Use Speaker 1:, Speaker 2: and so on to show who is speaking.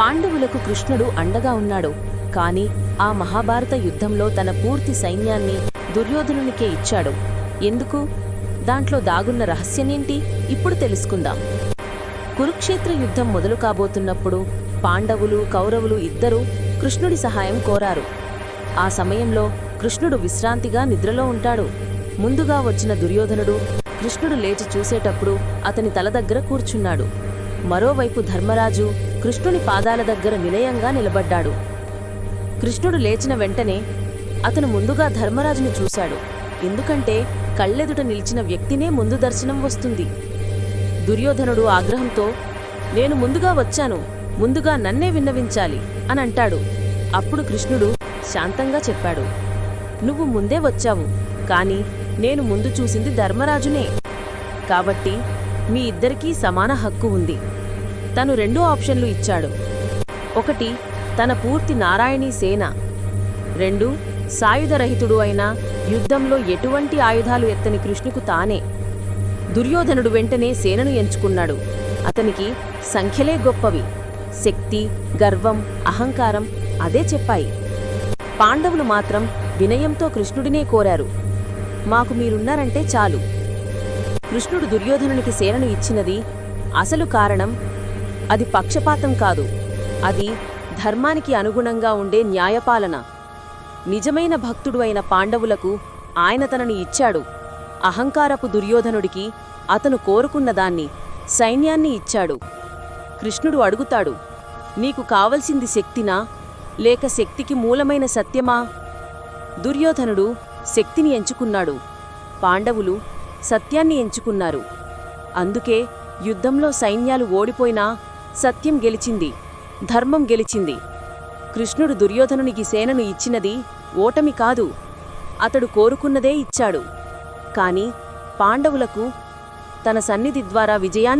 Speaker 1: పాండవులకు కృష్ణుడు అండగా ఉన్నాడు. కాని ఆ మహాభారత యుద్ధంలో తన పూర్తి సైన్యాన్ని దుర్యోధనునికే ఇచ్చాడు. ఎందుకు? దాంట్లో దాగున్న రహస్యమేంటి? ఇప్పుడు తెలుసుకుందాం. కురుక్షేత్ర యుద్ధం మొదలు కాబోతున్నప్పుడు పాండవులు కౌరవులు ఇద్దరూ కృష్ణుడి సహాయం కోరారు. ఆ సమయంలో కృష్ణుడు విశ్రాంతిగా నిద్రలో ఉంటాడు. ముందుగా వచ్చిన దుర్యోధనుడు కృష్ణుడు లేచి చూసేటప్పుడు అతని తల దగ్గర కూర్చున్నాడు. మరోవైపు ధర్మరాజు కృష్ణుని పాదాల దగ్గర నిలయంగా నిలబడ్డాడు. కృష్ణుడు లేచిన వెంటనే అతను ముందుగా ధర్మరాజును చూశాడు. ఎందుకంటే కళ్ళెదుట నిలిచిన వ్యక్తినే ముందు దర్శనం వస్తుంది. దుర్యోధనుడు ఆగ్రహంతో నేను ముందుగా వచ్చాను. ముందుగా నన్నే విన్నవించాలి అని అంటాడు. అప్పుడు కృష్ణుడు శాంతంగా చెప్పాడు. నువ్వు ముందే వచ్చావు. కాని నేను ముందు చూసింది ధర్మరాజునే. కాబట్టి మీ ఇద్దరికీ సమాన హక్కు ఉంది. తను రెండు ఆప్షన్లు ఇచ్చాడు. ఒకటి తన పూర్తి నారాయణీ సేన. రెండు సాయుధరహితుడు అయిన యుద్ధంలో ఎటువంటి ఆయుధాలు ఎత్తని కృష్ణుకు తానే. దుర్యోధనుడు వెంటనే సేనను ఎంచుకున్నాడు. అతనికి సంఖ్యలే గొప్పవి. శక్తి గర్వం అహంకారం అదే చెప్పాయి. పాండవులు మాత్రం వినయంతో కృష్ణుడినే కోరారు. మాకు మీరున్నారంటే చాలు. కృష్ణుడు దుర్యోధనునికి సేనను ఇచ్చినది అసలు కారణం అది పక్షపాతం కాదు. అది ధర్మానికి అనుగుణంగా ఉండే న్యాయపాలన. నిజమైన భక్తుడు అయిన పాండవులకు ఆయన తనని ఇచ్చాడు. అహంకారపు దుర్యోధనుడికి అతను కోరుకున్నదాన్ని సైన్యాన్ని ఇచ్చాడు. కృష్ణుడు అడుగుతాడు నీకు కావలసింది శక్తినా? లేక శక్తికి మూలమైన సత్యమా? దుర్యోధనుడు శక్తిని ఎంచుకున్నాడు. పాండవులు సత్యాన్ని ఎంచుకున్నారు. అందుకే యుద్ధంలో సైన్యాలు ఓడిపోయినా సత్యం గెలిచింది ధర్మం గెలిచింది. కృష్ణుడు దుర్యోధనునికి సేనను ఇచ్చినది ఓటమి కాదు అతడు కోరుకున్నదే ఇచ్చాడు. కాని పాండవులకు తన సన్నిధి ద్వారా విజయాన్ని